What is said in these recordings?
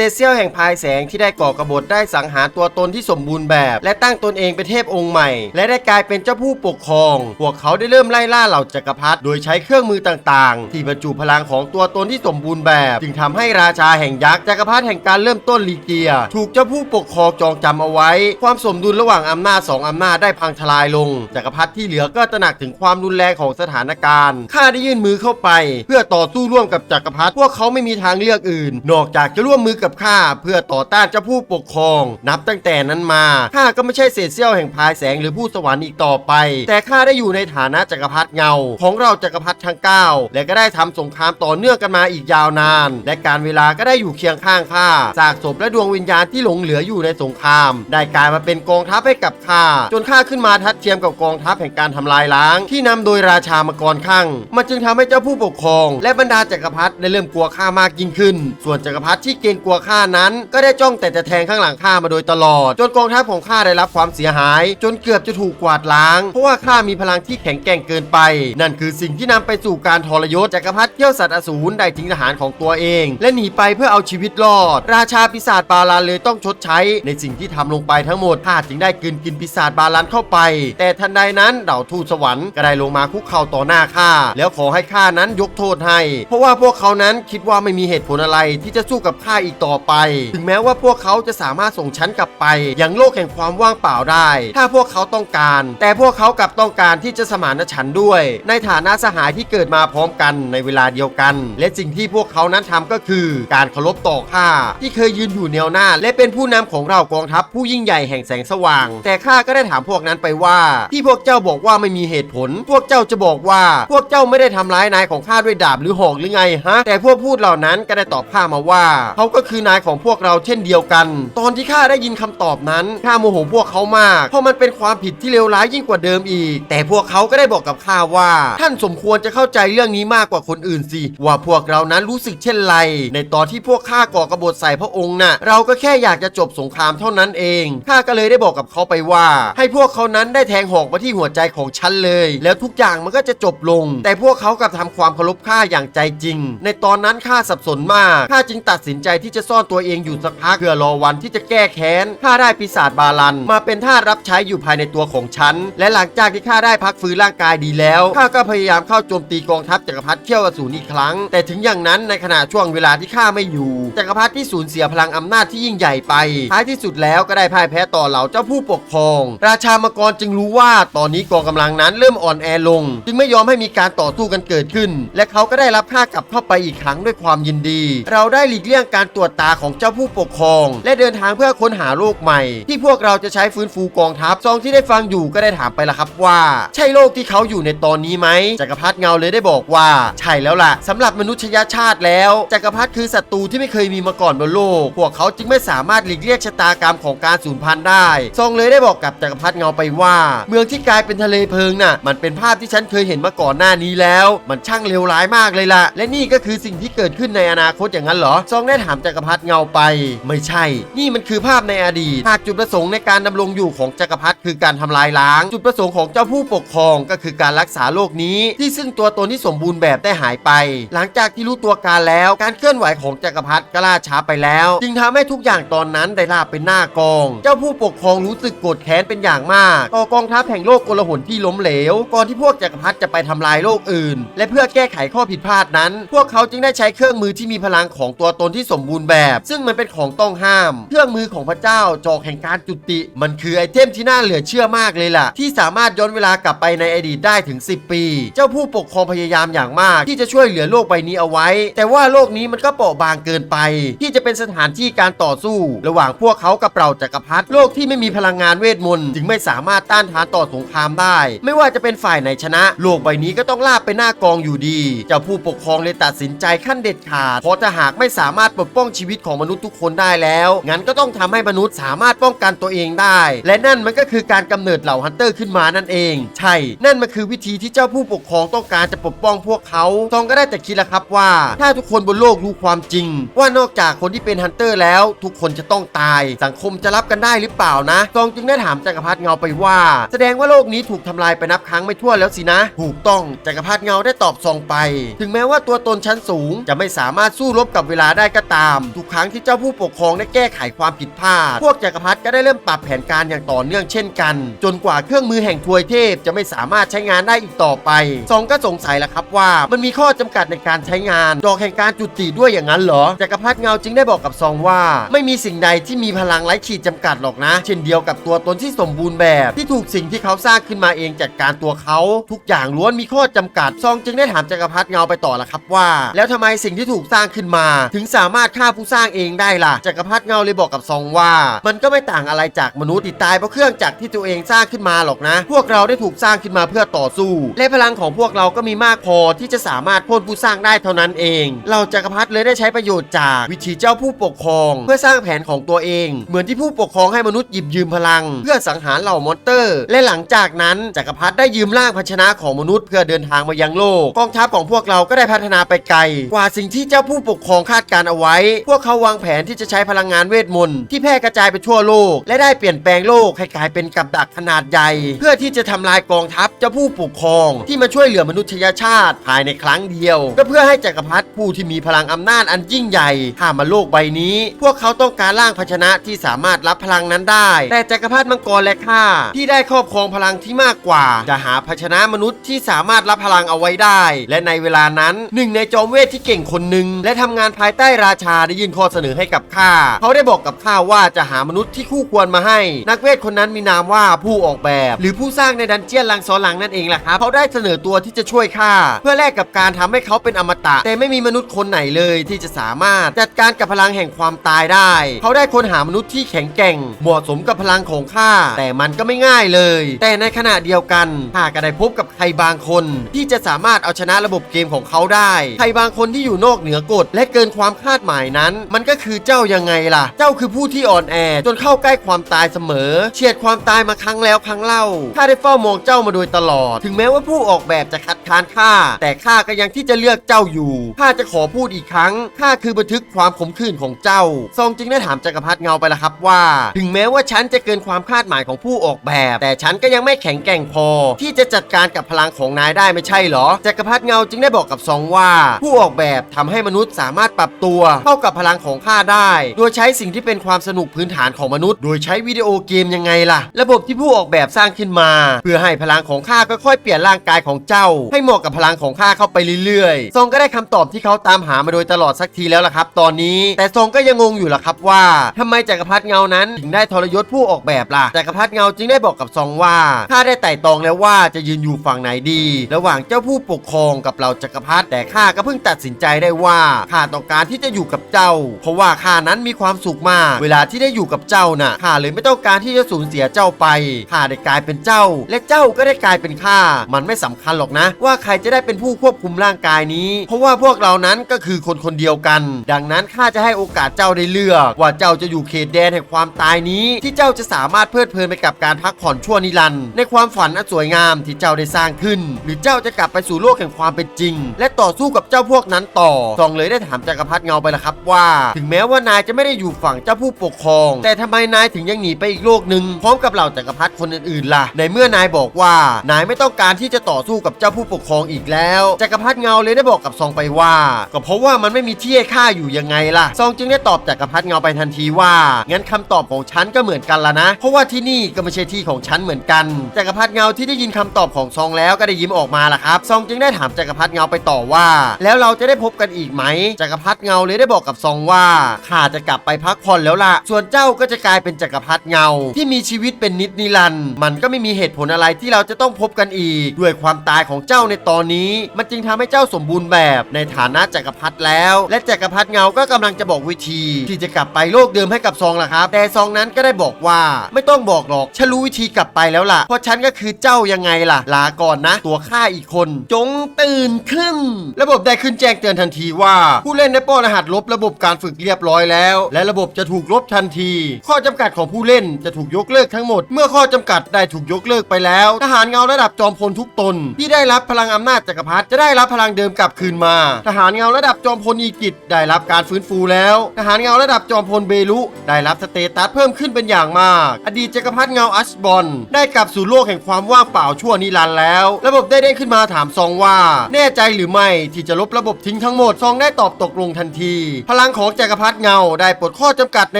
เตเซียวแห่งพายแสงที่ได้ก่อกระบฏได้สังหารตัวตนที่สมบูรณ์แบบ และตั้งตนเองเป็นเทพองค์ใหม่ และได้กลายเป็นเจ้าผู้ปกครอง พวกเขาได้เริ่มไล่ล่าเหล่าจักรพรรดิโดยใช้เครื่องมือต่างๆ ที่บรรจุพลังของตัวตนที่สมบูรณ์แบบ จึงทำให้ราชาแห่งยักษ์จักรพรรดิแห่งการเริ่มต้นลีเกีย ถูกเจ้าผู้ปกครองจองจำเอาไว้ ความสมดุลระหว่างอำนาจสองอำนาจได้พังทลายลง จักรพรรดิที่เหลือก็ตระหนักถึงความรุนแรงของสถานการณ์ข้าได้ยื่นมือเข้าไป เพื่อต่อสู้ร่วมกับจักรพรรดิพวกเขาไม่มีทางเลือกอื่น นอกจากจะร่วมมือกับข้าเพื่อต่อต้านเจ้าผู้ปกครอง นับตั้งแต่นั้นมาข้าก็ไม่ใช่เศษเสี้ยวแห่งพายแสงหรือผู้สวรรค์อีกต่อไป แต่ข้าได้อยู่ในฐานะจักรพรรดิเงา ของเราจักรพรรดิทั้งเก้าและก็ได้ทำสงครามต่อเนื่องกันมาอีกยาวนาน และการเวลาก็ได้อยู่เคียงข้างข้าซากศพและดวงวิญญาณที่หลงเหลืออยู่ในสงคราม ได้กลายมาเป็นกองทัพให้กับข้าจนข้าขึ้นมาทัดเทียมกับกองทัพแห่งการทำลายล้าง ที่นำโดยราชามังกรข้างมันจึงทำให้เจ้าผู้ปกครอง และบรรดาจักรพรรดิได้เริ่มกลัวข้ามากยิ่งขึ้น ส่วนจักรพรรดิที่เกรงกลัวข้านั้น ก็ได้จ้องแต่จะแทงข้างหลังข้ามาโดยตลอด จนกองทัพของข้าได้รับความเสียหาย จนเกือบจะถูกกวาดล้าง เพราะว่าข้ามีพลังที่แข็งแกร่งเกินไป นั่นคือสิ่งที่นำไปสู่การทรยศจักรพรรดิเที่ยวสัตว์อสูรได้ทิ้งทหารของตัวเอง และหนีไปเพื่อเอาชีวิตรอด ราชาปีศาจบาลานเลยต้องชดใช้ ในสิ่งที่ทำลงไปทั้งหมดข้าจึงได้กลืนกินปีศาจบาลานเข้าไป แต่ทันใดนั้นเหล่าทูตสวรรค์ก็ได้ลงมาคุกเข่าต่อหน้าข้าแล้วขอให้ข้านั้นยกโทษให้ เพราะว่าพวกเขานั้นคิดว่าไม่มีเหตุผลอะไรที่จะสู้กับข้าอีกต่อไป ถึงแม้ว่าพวกเขาจะสามารถส่งฉันกลับไป ยังโลกแห่งความว่างเปล่าได้ ถ้าพวกเขาต้องการ แต่พวกเขากลับต้องการที่จะสมานฉันท์ด้วย ในฐานะสหายที่เกิดมาพร้อมกันในเวลาเดียวกัน และสิ่งที่พวกเขานั้นทำก็คือ การเคารพต่อข้าที่เคยยืนอยู่แนวหน้า และเป็นผู้นำของเรากองทัพผู้ยิ่งใหญ่แห่งแสงสว่าง แต่ข้าก็ได้ถามพวกนั้นไปว่า ที่พวกเจ้าบอกว่าไม่มีเหตุผล พวกเจ้าจะบอกว่า พวกเจ้าไม่ได้ทำร้ายนายของข้าด้วยดาบหรือหอกหรือไงฮะ แต่พวกพูดเหล่านั้นก็ได้ตอบข้ามาว่า เขาก็คือนายของพวกเราเช่นเดียวกัน ตอนที่ข้าได้ยินคำตอบนั้นข้าโมโหพวกเขามาก เพราะมันเป็นความผิดที่เลวร้ายยิ่งกว่าเดิมอีก แต่พวกเขาก็ได้บอกกับข้าว่า ท่านสมควรจะเข้าใจเรื่องนี้มากกว่าคนอื่นสิ ว่าพวกเรานั้นรู้สึกเช่นไร ในตอนที่พวกข้าก่อกบฏใส่พระองค์น่ะ เราก็แค่อยากจะจบสงครามเท่านั้นเองข้าก็เลยได้บอกกับเขาไปว่า ให้พวกเขานั้นได้แทงหอกมาที่หัวใจของฉันเลย แล้วทุกอย่างมันก็จะจบลง แต่พวกเขากลับทำความเคารพข้าอย่างใจจริง ในตอนนั้นข้าสับสนมากข้าจึงตัดสินใจที่จะซ่อนตัวเองอยู่สักพักเพื่อรอวันที่จะแก้แค้นข้าได้ปีศาจบาลัน มาเป็นทารับใช้อยู่ภายในตัวของฉัน และหลังจากที่ข้าได้พักฟื้นร่างกายดีแล้วข้าก็พยายามเข้าโจมตีกองทัพจักรพรรดิเขี้ยวอสูรอีกครั้ง แต่ถึงอย่างนั้นในขณะช่วงเวลาที่ข้าไม่อยู่จักรพรรดิที่สูญเสียพลังอำนาจที่ยิ่งใหญ่ไปท้ายที่สุดแล้วก็ได้พ่ายแพ้ต่อเหล่าเจ้าผู้ปกครอง ราชามังกรจึงรู้ว่าตอนนี้กองกำลังนั้นเริ่มอ่อนแอลง จึงไม่ยอมให้มีการต่อสู้กันเกิดขึ้น และเขาก็ได้รับข้ากลับเข้าไปอีกครั้งด้วยความยินดี เราได้หลีกเลี่ยงการตรวจตาของเจ้าผู้ปกครอง และเดินทางเพื่อค้นหาโลกใหม่ ที่พวกเราจะใช้ฟื้นฟูกองทัพซองที่ได้ฟังอยู่ก็ได้ถามไปละครับว่า ใช่โลกที่เขาอยู่ในตอนนี้ไหมจักรพรรดิเงาเลยได้บอกว่า ใช่แล้วล่ะสำหรับมนุษยชาติแล้วจักรพรรดิคือศัตรูที่ไม่เคยมีมาก่อนบนโลก พวกเขาจึงไม่สามารถหลีกเลี่ยงชะตากรรมของการสูญพันธุ์ได้ซองเลยได้บอกกับจักรพรรดิเงาไปว่า เมืองที่กลายเป็นทะเลเพลิงน่ะ มันเป็นภาพที่ฉันเคยเห็นมาก่อนหน้านี้แล้ว มันช่างเลวร้ายมากเลยล่ะ และนี่ก็คือสิ่งที่เกิดขึ้นในอนาคตอย่างนั้นเหรอซองได้ถามจักรพรรดิเงาไป ไม่ใช่ นี่มันคือภาพในอดีต หากจุดประสงค์ในการดำรงอยู่ของจักรพรรดิคือการทำลายล้าง จุดประสงค์ของเจ้าผู้ปกครองก็คือการรักษาโลกนี้ ที่ซึ่งตัวตนที่สมบูรณ์แบบได้หายไป หลังจากที่รู้ตัวการแล้วการเคลื่อนไหวของจักรพรรดิก็ล่าช้าไปแล้ว จึงทำให้ทุกอย่างตอนนั้นได้ลาบเป็นหน้ากอง เจ้าผู้ปกครองรู้สึกโกรธแค้นเป็นอย่างมาก ต่อกองทัพแห่งโลกโกลาหลที่ล้มเหลว ก่อนที่พวกจักรพรรดิจะไปทำลายโลกอื่น และเพื่อแก้ไขข้อผิดพลาดนั้น พวกเขาจึงได้ใช้เครื่องมือที่มีพลังของตัวตนที่สมบูรณ์แบบ ซึ่งมันเป็นของต้องห้าม เครื่องมือของพระเจ้าจอกแห่งการจุติ มันคือไอเทมที่น่าเหลือเชื่อมากเลยล่ะ ที่สามารถย้อนเวลากลับไปในอดีตได้ถึง 10 ปี เจ้าผู้ปกครองพยายามอย่างมาก ที่จะช่วยเหลือโลกใบนี้เอาไว้ แต่ว่าโลกนี้มันก็เปราะบางเกินไป ที่จะเป็นสถานที่การต่อสู้ ระหว่างพวกเขากับเราจักรพรรดิโลกที่ไม่มีพลังงานเวทมนต์จึงไม่สามารถต้านทานต่อสงครามได้ ไม่ว่าจะเป็นฝ่ายไหนชนะ โลกใบนี้ก็ต้องลาบไปหน้ากองอยู่ดี เจ้าผู้ปกครองเลยตัดสินใจขั้นเด็ดขาดเพราะถ้าหากไม่สามารถปกป้องชีวิตของมนุษย์ทุกคนได้แล้ว งั้นก็ต้องทำให้มนุษย์สามารถป้องกันตัวเองได้ และนั่นมันก็คือการกำเนิดเหล่าฮันเตอร์ขึ้นมานั่นเอง ใช่ นั่นมันคือวิธีที่เจ้าผู้ปกครองต้องการจะปกป้องพวกเขาซองก็ได้แต่คิดละครับว่า ถ้าทุกคนบนโลกรู้ความจริง ว่านอกจากคนที่เป็นฮันเตอร์แล้ว ทุกคนจะต้องตาย สังคมจะรับกันได้หรือเปล่านะซองจึงได้ถามจักรพรรดิเงาไปว่า แสดงว่าโลกนี้ถูกทำลายไปนับครั้งไม่ถ้วนแล้วสินะ ถูกต้องจักรพรรดิเงาได้ตอบซองไป ถึงแม้ว่าตัวตนชั้นสูงจะไม่สามารถสู้รบกับเวลาได้ก็ตามทุกครั้งที่เจ้าผู้ปกครองได้แก้ไขความผิดพลาด พวกจักรพรรดิก็ได้เริ่มปรับแผนการอย่างต่อเนื่องเช่นกัน จนกว่าเครื่องมือแห่งทวยเทพจะไม่สามารถใช้งานได้อีกต่อไปซองก็สงสัยแหละครับว่า มันมีข้อจำกัดในการใช้งาน ดอกแห่งการจุติด้วยอย่างนั้นเหรอจักรพรรดิเงาจึงได้บอกกับซองว่า ไม่มีสิ่งใดที่มีพลังไร้ขีดจำกัดหรอกนะ เช่นเดียวกับตัวตนที่สมบูรณ์แบบ ที่ถูกสิ่งที่เขาสร้างขึ้นมาเองจัดการตัวเขา ทุกอย่างล้วนมีข้อจำกัดซองจึงได้ถามจักรพรรดิเงาไปต่อละครับว่า แล้วทำไมสิ่งที่ถูกสร้างขึ้นมา ถึงสามารถฆ่าผูู้สร้างเองได้ล่ะจักรพรรดิเงาเลยบอกกับซองว่า มันก็ไม่ต่างอะไรจากมนุษย์ที่ตายเพราะเครื่องจักรที่ตัวเองสร้างขึ้นมาหรอกนะ พวกเราได้ถูกสร้างขึ้นมาเพื่อต่อสู้ และพลังของพวกเราก็มีมากพอที่จะสามารถพ่นผู้สร้างได้เท่านั้นเอง เราจักรพรรดิเลยได้ใช้ประโยชน์จากวิธีเจ้าผู้ปกครอง เพื่อสร้างแผนของตัวเอง เหมือนที่ผู้ปกครองให้มนุษย์หยิบยืมพลัง เพื่อสังหารเหล่ามอนเตอร์ และหลังจากนั้นจักรพรรดิได้ยืมร่างภาชนะของมนุษย์เพื่อเดินทางมายังโลก กองทัพของพวกเราก็ได้พัฒนาไปไกล กว่าสิ่งที่เจ้าผู้ปกครองคาดการเอาไว้พวกเขาวางแผนที่จะใช้พลังงานเวทมนต์ที่แพร่กระจายไปทั่วโลก และได้เปลี่ยนแปลงโลกให้กลายเป็นกับดักขนาดใหญ่ เพื่อที่จะทำลายกองทัพเจ้าผู้ปกครอง ที่มาช่วยเหลือมนุษยชาติภายในครั้งเดียว ก็เพื่อให้จักรพรรดิผู้ที่มีพลังอำนาจอันยิ่งใหญ่ข้ามมาโลกใบนี้ พวกเขาต้องการร่างภาชนะที่สามารถรับพลังนั้นได้ แต่จักรพรรดิมังกรและข้าที่ได้ครอบครองพลังที่มากกว่า จะหาภาชนะมนุษย์ที่สามารถรับพลังเอาไว้ได้ และในเวลานั้นหนึ่งในจอมเวทที่เก่งคนหนึ่งและทำงานภายใต้ราชาได้ยื่นข้อเสนอให้กับข้าเขาได้บอกกับข้าว่าจะหามนุษย์ที่คู่ควรมาให้ นักเวทคนนั้นมีนามว่าผู้ออกแบบ หรือผู้สร้างในดันเจียนลังซ้อนหลังนั่นเองแหละครับเขาได้เสนอตัวที่จะช่วยข้าเพื่อแลกกับการทำให้เขาเป็นอมตะ แต่ไม่มีมนุษย์คนไหนเลยที่จะสามารถจัดการกับพลังแห่งความตายได้ เขาได้ค้นหามนุษย์ที่แข็งแกร่ง เหมาะสมกับพลังของข้าแต่มันก็ไม่ง่ายเลย แต่ในขณะเดียวกันข้าก็ได้พบกับใครบางคน ที่จะสามารถเอาชนะระบบเกมของเขาได้ใครบางคนที่อยู่นอกเหนือกฎและเกินความคาดหมายนั้น มันก็คือเจ้ายังไงล่ะ เจ้าคือผู้ที่อ่อนแอ จนเข้าใกล้ความตายเสมอ เฉียดความตายมาครั้งแล้วครั้งเล่าข้าได้เฝ้ามองเจ้ามาโดยตลอด ถึงแม้ว่าผู้ออกแบบจะคัดค้านข้าแต่ข้าก็ยังที่จะเลือกเจ้าอยู่ข้าจะขอพูดอีกครั้งข้าคือบันทึกความขมขื่นของเจ้าซองจึงได้ถามจักรพรรดิเงาไปละครับว่า ถึงแม้ว่าฉันจะเกินความคาดหมายของผู้ออกแบบ แต่ฉันก็ยังไม่แข็งแกร่งพอ ที่จะจัดการกับพลังของนายได้ไม่ใช่เหรอจักรพรรดิเงาจึงได้บอกกับซองว่า ผู้ออกแบบทำให้มนุษย์สามารถปรับตัวเข้ากับพลังของข้าได้ โดยใช้สิ่งที่เป็นความสนุกพื้นฐานของมนุษย์ โดยใช้วิดีโอเกมยังไงล่ะ ระบบที่ผู้ออกแบบสร้างขึ้นมา เพื่อให้พลังของข้าก็ค่อยๆเปลี่ยนร่างกายของเจ้า ให้เหมาะกับพลังของข้าเข้าไปเรื่อยๆ ซองก็ได้คำตอบที่เขาตามหามาโดยตลอดสักทีแล้วล่ะครับ ตอนนี้ แต่ซองก็ยังงงอยู่ล่ะครับว่าทำไมจักรพรรดิเงานั้นถึงได้ทรยศผู้ออกแบบล่ะจักรพรรดิเงาจึงได้บอกกับซองว่าข้าได้ไต่ตองแล้วว่าจะยืนอยู่ฝั่งไหนดี ระหว่างเจ้าผู้ปกครองกับเราจักรพรรดิแต่ข้าก็เพิ่งตัดสินใจได้ว่าข้าต้องการที่จะอยู่กับเจ้าเพราะว่าข้านั้นมีความสุขมาก เวลาที่ได้อยู่กับเจ้าน่ะข้าเลยไม่ต้องการที่จะสูญเสียเจ้าไปข้าได้กลายเป็นเจ้า และเจ้าก็ได้กลายเป็นข้ามันไม่สำคัญหรอกนะ ว่าใครจะได้เป็นผู้ควบคุมร่างกายนี้ เพราะว่าพวกเรานั้นก็คือคนคนเดียวกัน ดังนั้นข้าจะให้โอกาสเจ้าได้เลือกว่าเจ้าจะอยู่เขตแดนแห่งความตายนี้ ที่เจ้าจะสามารถเพลิดเพลินไปกับการพักผ่อนชั่วนิรันดร์ในความฝันอันสวยงามที่เจ้าได้สร้างขึ้น หรือเจ้าจะกลับไปสู่โลกแห่งความเป็นจริง และต่อสู้กับเจ้าพวกนั้นต่อซองเลยได้ถามจักรพรรดิเงาไปละครับว่า ถึงแม้ว่านายจะไม่ได้อยู่ฝั่งเจ้าผู้ปกครอง แต่ทำไมนายถึงยังหนีไปอีกโลกหนึ่งพร้อมกับเหล่าจักรพรรดิคนอื่นๆล่ะ ในเมื่อนายบอกว่านายไม่ต้องการที่จะต่อสู้กับเจ้าผู้ปกครองอีกแล้วจักรพรรดิเงาเลยได้บอกกับซองไปว่า ก็เพราะว่ามันไม่มีที่ให้ข้าอยู่ยังไงล่ะ ซองจึงได้ตอบจักรพรรดิเงาไปทันทีว่างั้นคำตอบของฉันก็เหมือนกันละนะ เพราะว่าที่นี่ก็ไม่ใช่ที่ของฉันเหมือนกันจักรพรรดิเงาที่ได้ยินคำตอบของซองแล้วก็ได้ยิ้มออกมาล่ะครับ ซองจึงได้ถามจักรพรรดิเงาไปต่อว่า แล้วเราจะได้พบกันอีกไหมจักรพรรดิเงาเลยได้บอกกับซองว่าข้าจะกลับไปพักผ่อนแล้วล่ะ ส่วนเจ้าก็จะกลายเป็นจักรพรรดิเงา ที่มีชีวิตเป็นนิจนิรันด์มันก็ไม่มีเหตุผลอะไรที่เราจะต้องพบกันอีก ด้วยความตายของเจ้าในตอนนี้ มันจึงทำให้เจ้าสมบูรณ์แบบในฐานะจักรพรรดิแล้ว และจักรพรรดิเงาก็กำลังจะบอกวิธี ที่จะกลับไปโลกเดิมให้กับซองล่ะครับ แต่ซองนั้นก็ได้บอกว่าไม่ต้องบอกหรอกฉันรู้วิธีกลับไปแล้วล่ะ เพราะฉันก็คือเจ้ายังไงล่ะ ลาก่อนนะ ตัวข้าอีกคน จงตื่นขึ้น ระบบได้ขึ้นแจ้งเตือนทันทีว่า ผู้เล่นได้ป้อนรหัสลบระบบการฝึกเรียบร้อยแล้ว และระบบจะถูกลบทันที ข้อจำกัดของผู้เล่นจะถูกยกเลิกทั้งหมด เมื่อข้อจำกัดได้ถูกยกเลิกไปแล้ว ทหารเงาระดับจอมพลทุกตน ที่ได้รับพลังอำนาจจักรพรรดิจะได้รับพลังเดิมกลับคืนมา ทหารเงาระดับจอมพลอีกิจได้รับการฟื้นฟูแล้ว ทหารเงาระดับจอมพลเบลุ ได้รับสเตตัสเพิ่มขึ้นเป็นอย่างมาก อดีตจักรพรรดิเงาอัชบอลได้กลับสู่โลกแห่งความว่างเปล่าชั่วนิรันดร์แล้ว ระบบได้เด้งขึ้นมาถามซองว่า แน่ใจหรือไม่ที่จะลบระบบทิ้งทั้งหมดซองได้ตอบตกลงทันทีพลังของจักรพรรดิเงาได้ปลดข้อจำกัดใน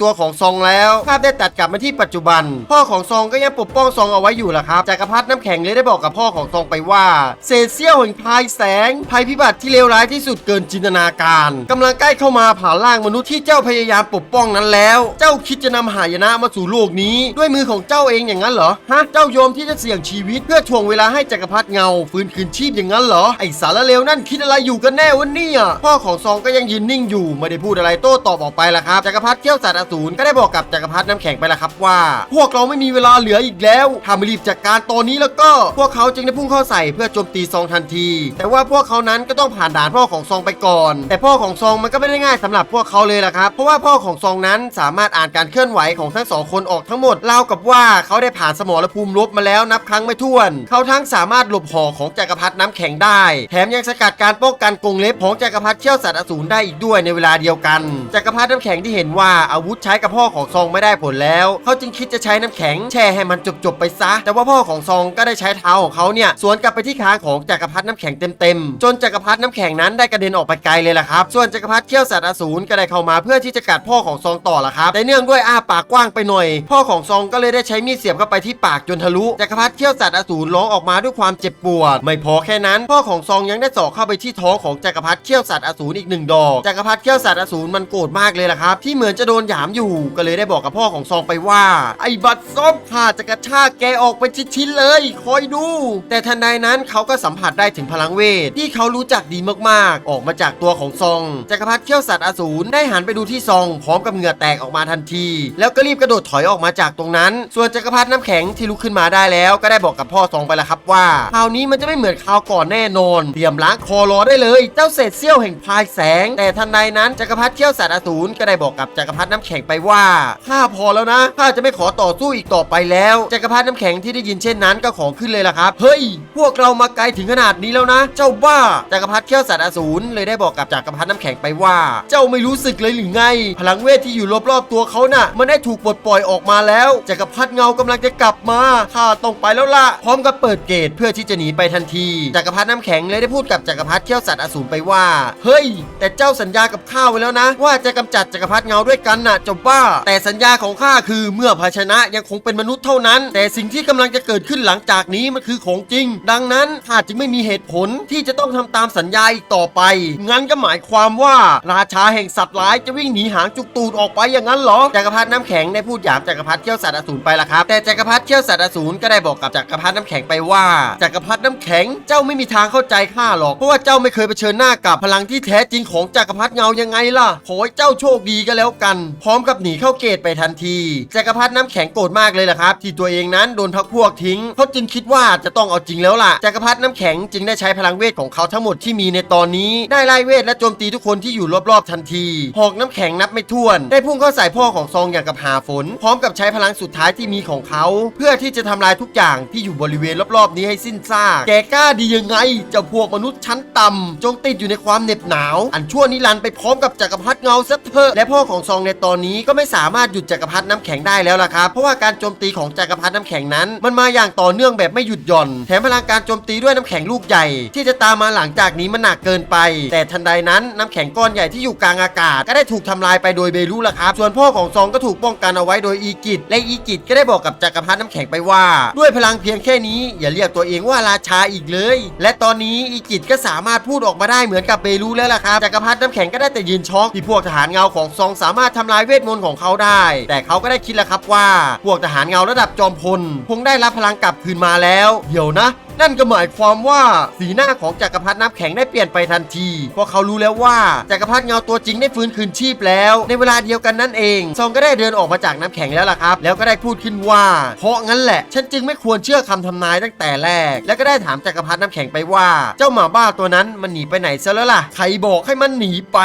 ตัวของซองแล้ว ภาพได้ตัดกลับมาที่ปัจจุบัน พ่อของซองก็ยังปกป้องซองเอาไว้อยู่ล่ะครับจักรพรรดิน้ำแข็งเลยได้บอกกับพ่อของซองไปว่า เศษเสี้ยวแห่งพายแสง ภัยพิบัติที่เลวร้ายที่สุดเกินจินตนาการกำลังใกล้เข้ามาผ่านร่างมนุษย์ที่เจ้าพยายามปกป้องนั้นแล้ว เจ้าคิดจะนำหายนะมาสู่โลกนี้ ด้วยมือของเจ้าเองอย่างนั้นเหรอฮะเจ้ายอมที่จะเสี่ยงชีวิต เพื่อถ่วงเวลาให้จักรพรรดิเงาฟื้นคืนชีพอย่างนั้นเหรอไอสารเลวนั่นคิดอะไรอยู่กันแน่วะเนี่ยพ่อของซองก็ยังยืนนิ่งอยู่ม่ได้พูดอะไรโต้ตอบออกไปละครับจักรพรรดิเขี้ยวสัตว์อสูรก็ได้บอกกับจักรพรรดิน้ำแข็งไปละครับว่า พวกเราไม่มีเวลาเหลืออีกแล้วถ้าไม่รีบจัดการตอนนี้แล้วก็พวกเขาจึงได้พุ่งเข้าใส่เพื่อโจมตีซองทันที แต่ว่าพวกเขานั้นก็ต้องผ่านด่านพ่อของซองไปก่อน แต่พ่อของซองมันก็ไม่ได้ง่ายสำหรับพวกเขาเลยละครับเพราะว่าพ่อของซองนั้นสามารถอ่านการเคลื่อนไหวของทั้งสองคนออกทั้งหมดเล่ากับว่าเขาได้ผ่านสมรภูมิรบมาแล้วนับครั้งไม่ถ้วน เขาทั้งสามารถหลบหอของจักรพรรดิน้ำแข็งได้ แถมยังสกัดการป้องกันกรงเล็บของจักรพรรดิเขี้ยวสัตว์อสูรได้อีกด้วยในเวลาเดียวกันจักรพรรดิน้ำแข็งที่เห็นว่าอาวุธใช้กับพ่อของซองไม่ได้ผลแล้ว เขาจึงคิดจะใช้น้ำแข็งแช่ให้มันจบๆไปซะ แต่ว่าพ่อของซองก็ได้ใช้เท้าของเขาเนี่ยสวนกลับไปที่คาของจักรพรรดิน้ำแข็งเต็มๆจนจักรพรรดิน้ำแข็งนั้นได้กระเด็นออกไปไกลเลยล่ะครับ ส่วนจักรพรรดิเขี้ยวสัตว์อสูรก็ได้เข้ามาเพื่อที่จะกัดพ่อของซองต่อละครับแต่เนื่องด้วยอ้าปากกว้างไปหน่อย พ่อของซองก็เลยได้ใช้มีดเสียบเข้าไปที่ปากจนทะลุจักรพรรดิเขี้ยวสัตว์อสูรร้องออกมาด้วยความเจ็บปวด ไม่พอแค่นั้น พ่อของซองยังได้สอกเข้าไปที่ท้องของจักรพรรดิเขี้ยวสัตว์อสูรอีกหนึ่งดอกจักรพรรดิเขี้ยวสัตว์ัตว์อสูรมันโกรธมากเลยล่ะครับ ที่เหมือนจะโดนหยามอยู่ก็เลยได้บอกกับพ่อของซองไปว่า ไอ้บัตรซบข้าจะกระชากแกออกเป็นชิ้นๆเลย คอยดู แต่ทันใดนั้นเขาก็สัมผัสได้ถึงพลังเวทที่เขารู้จักดีมากๆ ออกมาจากตัวของซองจักรพรรดิเขี้ยวสัตว์อสูรได้หันไปดูที่ซองพร้อมกับเหงื่อแตกออกมาทันที แล้วก็รีบกระโดดถอยออกมาจากตรงนั้น ส่วนจักรพรรดิน้ำแข็งที่ลุกขึ้นมาได้แล้วก็ได้บอกกับพ่อซองไปแล้วครับว่าคราวนี้มันจะไม่เหมือนคราวก่อนแน่นอนเตรียมล้างคอรอได้เลย เจ้าเศษเสี้ยวแห่งพายแสง แต่ทันใดนั้นจักรพรรดิเขี้ยวสัตว์อสูรก็ได้บอกกับจักรพรรดิน้ำแข็งไปว่าข้าพอแล้วนะข้าจะไม่ขอต่อสู้อีกต่อไปแล้วจักรพรรดิน้ำแข็งที่ได้ยินเช่นนั้นก็ของขึ้นเลยล่ะครับเฮ้ยพวกเรามาไกลถึงขนาดนี้แล้วนะ เจ้าบ้าจักรพรรดิเขี้ยวสัตว์อสูรเลยได้บอกกับจักรพรรดิน้ำแข็งไปว่า เจ้าไม่รู้สึกเลยหรือไง พลังเวทที่อยู่รอบๆตัวเขาน่ะ มันได้ถูกปลดปล่อยออกมาแล้วจักรพรรดิเงากำลังจะกลับมาข้าต้องไปแล้วล่ะพร้อมกับเปิดเกตเพื่อที่จะหนีไปทันทีจักรพรรดิน้ำแข็งเลยได้พูดกับจักรพรรดิเขี้ยวสัตว์อสูรไปว่า เฮ้ย แต่เจ้าสัญญากับข้าไว้แล้วนะ ว่าจะกำจัดจักรพรรดิเงาด้วยกันน่ะจ้าบ้า แต่สัญญาของข้าคือเมื่อภาชนะยังคงเป็นมนุษย์เท่านั้น แต่สิ่งที่กำลังจะเกิดขึ้นหลังจากนี้มันคือของจริง ดังนั้นข้าจึงไม่มีเหตุผลที่จะต้องทำตามสัญญาอีกต่อไป งั้นก็หมายความว่าราชาแห่งสัตว์ร้ายจะวิ่งหนีหางจุกตูดออกไปอย่างนั้นหรอจักรพรรดิน้ำแข็งได้พูดหยามจักรพรรดิเขี้ยวสัตว์อสูรไปละครับแต่จักรพรรดิเขี้ยวสัตว์อสูรก็ได้บอกกับจักรพรรดิน้ำแข็งไปว่าจักรพรรดิน้ำแข็งเจ้าไม่มีทางเข้าใจข้าหรอกเพราะว่าเจ้าไม่เคยเผชิญหน้ากับพลังที่แท้จริงของจักรพรรดิเงายังไงล่ะ ขอให้เจ้าโชคดีก็แล้วกัน พร้อมกับหนีเข้าเกตไปทันทีจักรพรรดิน้ำแข็งโกรธมากเลยล่ะครับ ที่ตัวเองนั้นโดนพักพวกทิ้งเขาจึงคิดว่าจะต้องเอาจริงแล้วล่ะจักรพรรดิน้ำแข็งจึงได้ใช้พลังเวทของเขาทั้งหมดที่มีในตอนนี้ได้ไล่เวทและโจมตีทุกคนที่อยู่รอบๆทันทีหอกน้ำแข็งนับไม่ถ้วน ได้พุ่งเข้าใส่พ่อของซองอย่างกับหาฝน พร้อมกับใช้พลังสุดท้ายที่มีของเขา เพื่อที่จะทำลายทุกอย่างที่อยู่บริเวณรอบๆ นี้ให้สิ้นซากแกกล้าดียังไงเจ้าพวกมนุษย์ชั้นต่ำจงติดอยู่ในความเหน็บหนาว อันชั่วนิรันดร์ไปพร้อมกับจักรพรรดิเงาซะเถอะและพ่อของซองในตอนนี้ก็ไม่สามารถหยุดจักรพรรดิน้ำแข็งได้แล้วล่ะครับเพราะว่าการโจมตีของจักรพรรดิน้ำแข็งนั้น มันมาอย่างต่อเนื่องแบบไม่หยุดหย่อน แถมพลังการโจมตีด้วยน้ำแข็งลูกใหญ่ ที่จะตามมาหลังจากนี้มันหนักเกินไป แต่ทันใดนั้นน้ำแข็งก้อนใหญ่ที่อยู่กลางอากาศ ก็ได้ถูกทำลายไปโดยเบรุล่ะครับส่วนพ่อของซองก็ถูกป้องกันเอาไว้โดยอีกิจและอีกิจก็ได้บอกกับจักรพรรดิน้ำแข็งไปว่า ด้วยพลังเพียงแค่นี้อย่าเรียกตัวเองว่าราชาอีกเลย และตอนนี้อีกิจก็สามารถพูดออกมาได้เหมือนกับเบรุแล้วล่ะครับจักรพรรดิน้ำแข็งก็ได้แต่ยืนช็อกที่พวกทหารเงาของซองสามารถทำลายเวทมนต์ของเขาได้ แต่เขาก็ได้คิดแล้วครับว่า พวกทหารเงาระดับจอมพล คงได้รับพลังกลับคืนมาแล้ว เดี๋ยวนะนั่นก็หมายความว่าสีหน้าของจักรพรรดิน้ำแข็งได้เปลี่ยนไปทันทีเพราะเขารู้แล้วว่าจักรพรรดิเงาตัวจริงได้ฟื้นคืนชีพแล้ว ในเวลาเดียวกันนั่นเองซองก็ได้เดินออกมาจากน้ำแข็งแล้วล่ะครับ แล้วก็ได้พูดขึ้นว่า เพราะงั้นแหละ ฉันจึงไม่ควรเชื่อคำทำนายตั้งแต่แรก แล้วก็ได้ถามจักรพรรดิน้ำแข็งไปว่า เจ้าหมาบ้าตัวนั้นมันหนีไปไหนซะแล้วล่ะใครบอกให้มันหนีไป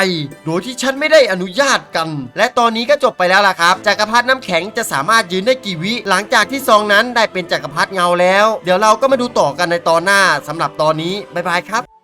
โดยที่ฉันไม่ได้อนุญาตกัน และตอนนี้ก็จบไปแล้วล่ะครับจักรพรรดิน้ำแข็งจะสามารถยืนได้กี่วิหลังจากที่ซองนั้นได้เป็นจักรพรรดิเงาแล้ว เดี๋ยวเราก็มาดูต่อกันในตอนหน้าสำหรับตอนนี้ บ๊ายบายครับ